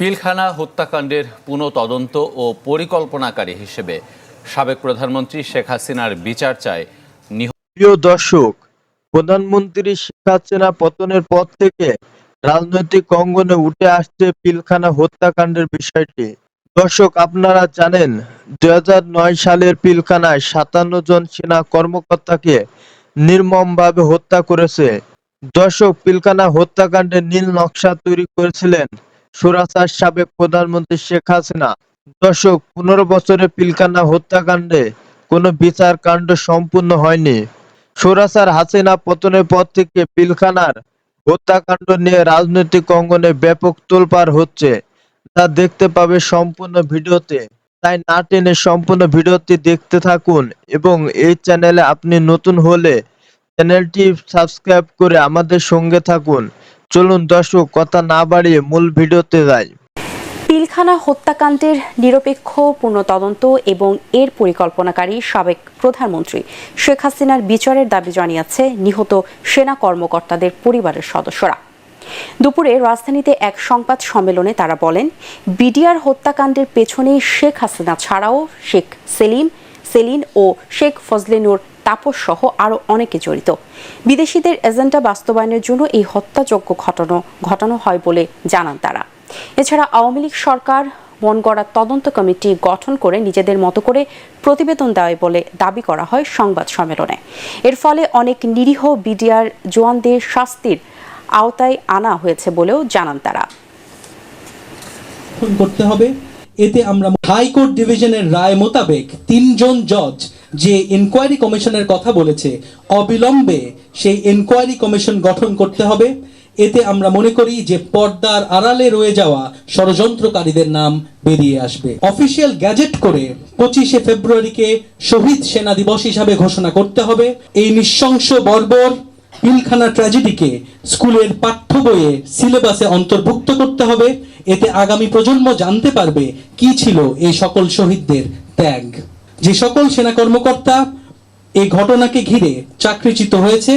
পিলখানা হত্যাকাণ্ডের পুনঃতদন্ত ও পরিকল্পনাকারী হিসেবে সাবেক প্রধানমন্ত্রী শেখ হাসিনার বিচার চায় প্রিয় দর্শক, প্রধানমন্ত্রী শেখ হাসিনা পতনের পর থেকে রাজনৈতিক অঙ্গনে উঠে আসছে পিলখানা হত্যাকাণ্ডের বিষয়টি। দর্শক, আপনারা জানেন দু হাজার নয় সালের পিলখানায় সাতান্ন জন সেনা কর্মকর্তাকে নির্মমভাবে হত্যা করেছে। দর্শক, পিলখানা হত্যাকাণ্ডের নীল নকশা তৈরি করেছিলেন সুরাচার সাবেক প্রধানমন্ত্রী শেখ হাসিনা। দর্শক, পনেরো বছরের পিলখানা হত্যাকাণ্ডে কোনো বিচার কাণ্ড সম্পূর্ণ হয়নি। সুরাচার হাসিনা পতনের পর থেকে পিলখানার হত্যাকাণ্ড নিয়ে রাজনৈতিক অঙ্গনে ব্যাপক তোলপাড় হচ্ছে। তা দেখতে পাবে সম্পূর্ণ ভিডিওতে। তাই না টেনে সম্পূর্ণ ভিডিওটি দেখতে থাকুন এবং এই চ্যানেলে আপনি নতুন হলে চ্যানেলটি সাবস্ক্রাইব করে আমাদের সঙ্গে থাকুন। চলুন দর্শক, কথা না বাড়িয়ে মূল ভিডিওতে যাই। পিলখানা হত্যাকাণ্ডের নিরপেক্ষ পূর্ণ তদন্ত এবং এর পরিকল্পনাকারী সাবেক প্রধানমন্ত্রী শেখ হাসিনার বিচারের দাবি জানিয়েছে নিহত সেনা কর্মকর্তাদের পরিবারের সদস্যরা। দুপুরে রাজধানীতে এক সংবাদ সম্মেলনে তারা বলেন, বিডিআর হত্যাকাণ্ডের পেছনে শেখ হাসিনা ছাড়াও শেখ সেলিম, সেলিন ও শেখ ফজলেনুর তাপস সহ আরও অনেকে জড়িত। বিদেশিদের এজেন্ডা বাস্তবায়নের জন্য এই হত্যাযজ্ঞ ঘটানো ঘটানো হয় বলে জানান তারা। এছাড়া আওয়ামী লীগ সরকার মন গড়া তদন্ত কমিটি গঠন করে নিজেদের মতো করে প্রতিবেদন দেয় বলে দাবি করা হয় সংবাদ সম্মেলনে। এর ফলে অনেক নিরীহ বিডিআর জওয়ানদের শাস্তির আওতায় আনা হয়েছে বলেও জানান তারা। করতে হবে। এতে আমরা হাইকোর্ট ডিভিশনের রায় মোতাবেক তিনজন জজ যে ইনকোয়ারি কমিশনের কথা বলেছে, অবিলম্বে সেই ইনকোয়ারি কমিশন গঠন করতে হবে। এতে আমরা মনে করি যে পর্দার আড়ালে রয়ে যাওয়া ষড়যন্ত্রকারীদের নাম বেরিয়ে আসবে। অফিসিয়াল গ্যাজেট করে পঁচিশে ফেব্রুয়ারিকে শহীদ সেনা দিবস হিসাবে ঘোষণা করতে হবে। এই নৃশংস বর্বর পিলখানা ট্র্যাজেডিকে স্কুলের পাঠ্য বইয়ে সিলেবাসে অন্তর্ভুক্ত করতে হবে। এতে আগামী প্রজন্ম জানতে পারবে কি ছিল এই সকল শহীদদের ত্যাগ। যে সকল সেনা কর্মকর্তা এই ঘটনাকে ঘিরে চাকরিচ্যুত হয়েছে,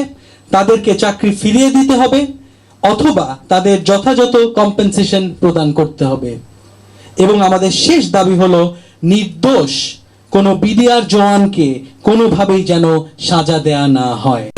তাদেরকে চাকরি ফিরিয়ে দিতে হবে অথবা তাদের যথাযথ কম্পেনসেশন প্রদান করতে হবে। এবং আমাদের শেষ দাবি হলো, নির্দোষ কোনো বিডিআর জওয়ানকে কোনোভাবেই যেন সাজা দেয়া না হয়।